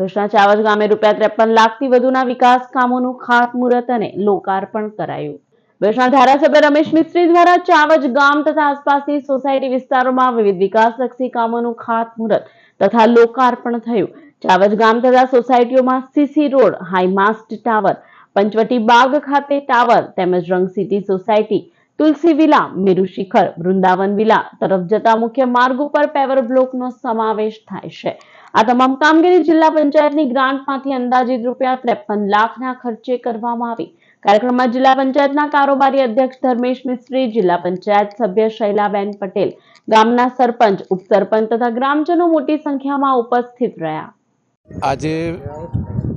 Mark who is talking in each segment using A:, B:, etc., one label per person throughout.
A: ભુજના ગામે રૂપિયા ત્રેપન લાખથી વધુના વિકાસ કામોનું ખાતમુહૂર્ત અને લોકાર્પણ કરાયું. ભુજના ધારાસભ્ય રમેશ મિસ્ત્રી દ્વારા ચાવજ ગામ તથા આસપાસની સોસાયટી વિસ્તારોમાં વિવિધ વિકાસલક્ષી કામોનું ખાતમુહૂર્ત તથા લોકાર્પણ થયું. ચાવજ ગામ તથા સોસાયટીઓમાં CC road high mast tower, Panchvati બાગ ખાતે ટાવર તેમજ Rang city society, Tulsi villa, Meru Shikhar, Vrindavan villa તરફ જતા મુખ્ય માર્ગ ઉપર પેવર બ્લોકનો સમાવેશ થાય છે. આ તમામ કામગીરી જિલ્લા પંચાયતની ગ્રાન્ટમાંથી અંદાજિત રૂપિયા ત્રેપન લાખના ખર્ચે કરવામાં આવી. કાર્યક્રમમાં જિલ્લા પંચાયતના કારોબારી અધ્યક્ષ ધર્મેશ મિસ્ત્રી, જિલ્લા પંચાયત સભ્ય શૈલાબેન પટેલ, ગામના સરપંચ, ઉપસરપંચ તથા ગ્રામજનો મોટી સંખ્યામાં ઉપસ્થિત રહ્યા.
B: આજે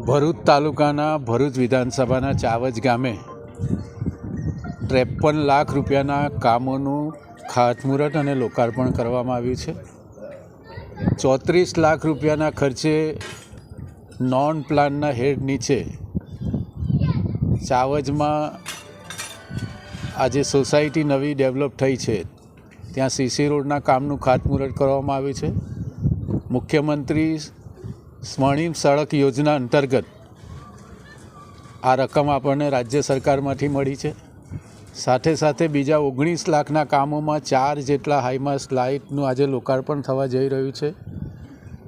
B: ભરૂચ તાલુકાના ભરૂચ વિધાનસભાના ચાવજ ગામે ત્રેપન લાખ રૂપિયાના કામોનું ખાતમુહૂર્ત અને લોકાર્પણ કરવામાં આવ્યું છે. ચોત્રીસ લાખ રૂપિયાના ખર્ચે નોન પ્લાનના હેડ નીચે ચાવજમાં આજે સોસાયટી નવી ડેવલપ થઈ છે. ત્યાં સીસી રોડના કામનું ખાતમુહૂર્ત કરવામાં આવ્યું છે. મુખ્યમંત્રી સ્વર્ણિમ સડક યોજના અંતર્ગત આ રકમ આપણને રાજ્ય સરકારમાંથી મળી છે. સાથે સાથે બીજા ઓગણીસ લાખના કામોમાં ચાર જેટલા હાઈમાસ લાઇટનું આજે લોકાર્પણ થવા જઈ રહ્યું છે.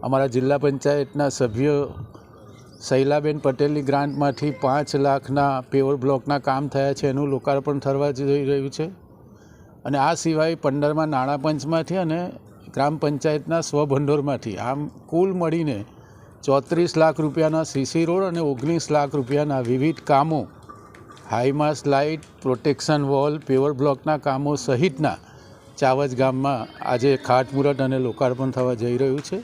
B: અમારા જિલ્લા પંચાયતના સભ્યો શૈલાબેન પટેલની ગ્રાન્ટમાંથી પાંચ લાખના પેવર બ્લોકના કામ થયા છે, એનું લોકાર્પણ થવા જઈ રહ્યું છે. અને આ સિવાય પંદરમાં નાણાં પંચમાંથી અને ગ્રામ પંચાયતના સ્વભંડોળમાંથી આમ કુલ મળીને ચોત્રીસ લાખ રૂપિયાના સીસી રોડ અને ઓગણીસ લાખ રૂપિયાના વિવિધ કામો high mast light protection wall, paver બ્લોકના કામો સહિતના ચાવજ ગામમાં આજે ખાતમુહૂર્ત અને લોકાર્પણ થવા જઈ રહ્યું છે.